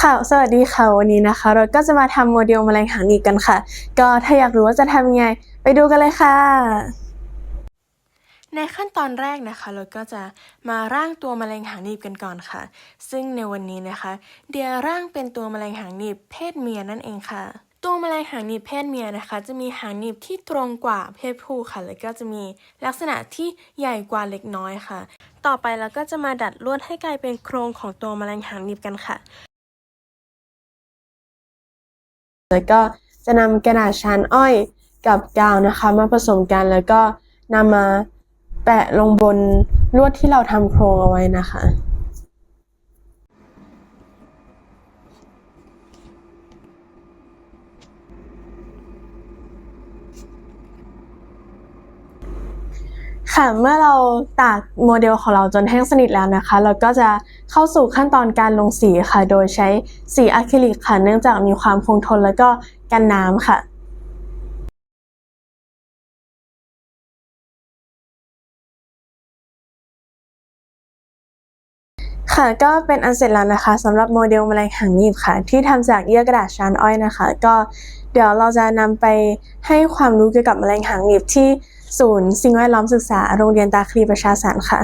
ค่ะ สวัสดีค่ะ วันนี้นะคะ เราก็จะมาทำโมเดลแมลงหางหนีบกันค่ะ ก็ถ้าอยากรู้ว่าจะทำยังไง ไปดูกันเลยค่ะ ในขั้นตอนแรกนะคะ เราก็จะมาร่างตัวแมลงหางหนีบกันก่อนค่ะ ซึ่งในวันนี้นะคะ เดียร่างเป็นตัวแมลงหางหนีบเพศเมียนั่นเองค่ะตัวแมลงหางหนีบเพศเมียนะคะ จะมีหางหนีบที่ตรงกว่าเพศผู้ค่ะ แล้วก็จะมีลักษณะที่ใหญ่กว่าเล็กน้อยค่ะ ต่อไปเราก็จะมาดัดลวดให้กลายเป็นโครงของตัวแมลงหางหนีบกันค่ะ แล้วก็จะนำกระดาษชานอ้อยกับกาวนะคะมาผสมกันแล้วก็นำมาแปะลงบนลวดที่เราทำโครงเอาไว้นะคะ ค่ะเมื่อเราตากโมเดลของเราจนแห้งสนิทแล้วนะคะ เราก็จะเข้าสู่ขั้นตอนการลงสีค่ะ โดยใช้สีอะคริลิกค่ะ เนื่องจากมีความคงทนแล้วก็กันน้ำค่ะค่ะก็เป็นอันเสร็จแล้วนะคะสำหรับโมเดลแมลงหางหนีบค่ะ ที่ทำจากเยื่อกระดาษชานอ้อยนะคะ ก็เดี๋ยวเราจะนำไปให้ความรู้เกี่ยวกับแมลงหางหนีบที่ ศูนย์สิ่งแวดล้อมศึกษาโรงเรียนตาคลีประชาสรรค์ค่ะ